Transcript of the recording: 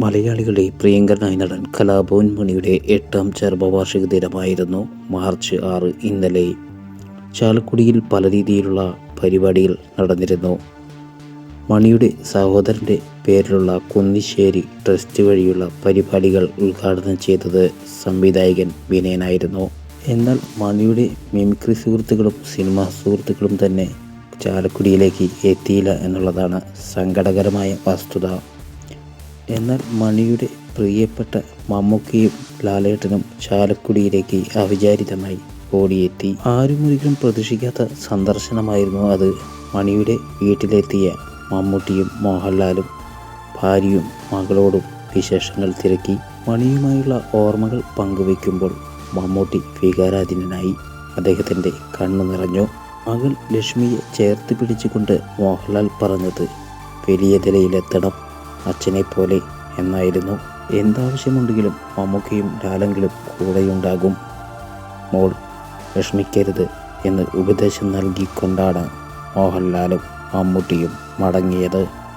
മലയാളികളുടെ പ്രിയങ്കരനായ നടൻ കലാഭവൻ മണിയുടെ എട്ടാം ചരമവാർഷിക ദിനമായിരുന്നു മാർച്ച് ആറ് ഇന്നലെ. ചാലക്കുടിയിൽ പല രീതിയിലുള്ള പരിപാടികൾ നടന്നിരുന്നു. മണിയുടെ സഹോദരന്റെ പേരിലുള്ള കുന്നിശ്ശേരി ട്രസ്റ്റ് വഴിയുള്ള പരിപാടികൾ ഉദ്ഘാടനം ചെയ്തത് സംവിധായകൻ വിനയനായിരുന്നു. എന്നാൽ മണിയുടെ മിമിക്രി സുഹൃത്തുക്കളും സിനിമാ സുഹൃത്തുക്കളും തന്നെ ചാലക്കുടിയിലേക്ക് എത്തിയില്ല എന്നുള്ളതാണ് സങ്കടകരമായ വസ്തുത. എന്നാൽ മണിയുടെ പ്രിയപ്പെട്ട മമ്മൂക്കയും ലാലേട്ടനും ചാലക്കുടിയിലേക്ക് അവിചാരിതമായി ഓടിയെത്തി. ആരും ഒരിക്കലും പ്രതീക്ഷിക്കാത്ത സന്ദർശനമായിരുന്നു അത്. മണിയുടെ വീട്ടിലെത്തിയ മമ്മൂട്ടിയും മോഹൻലാലും ഭാര്യയും മകളോടും വിശേഷങ്ങൾ തിരക്കി. മണിയുമായുള്ള ഓർമ്മകൾ പങ്കുവയ്ക്കുമ്പോൾ മമ്മൂട്ടി വികാരാധീനനായി അദ്ദേഹത്തിന്റെ കണ്ണു നിറഞ്ഞു. മകൾ ലക്ഷ്മിയെ ചേർത്ത് പിടിച്ചുകൊണ്ട് മോഹൻലാൽ പറഞ്ഞത് വലിയ നിലയിലെത്തണം. അച്ഛനെ പോലെ എന്നായിരുന്നു. എന്താവശ്യമുണ്ടെങ്കിലും മമ്മൂക്കയും ലാലെങ്കിലും കൂടെയുണ്ടാകും. മോൾ വിഷമിക്കരുത് എന്ന് ഉപദേശം നൽകിക്കൊണ്ടാണ് മോഹൻലാലും മമ്മൂട്ടിയും മടങ്ങിയത്.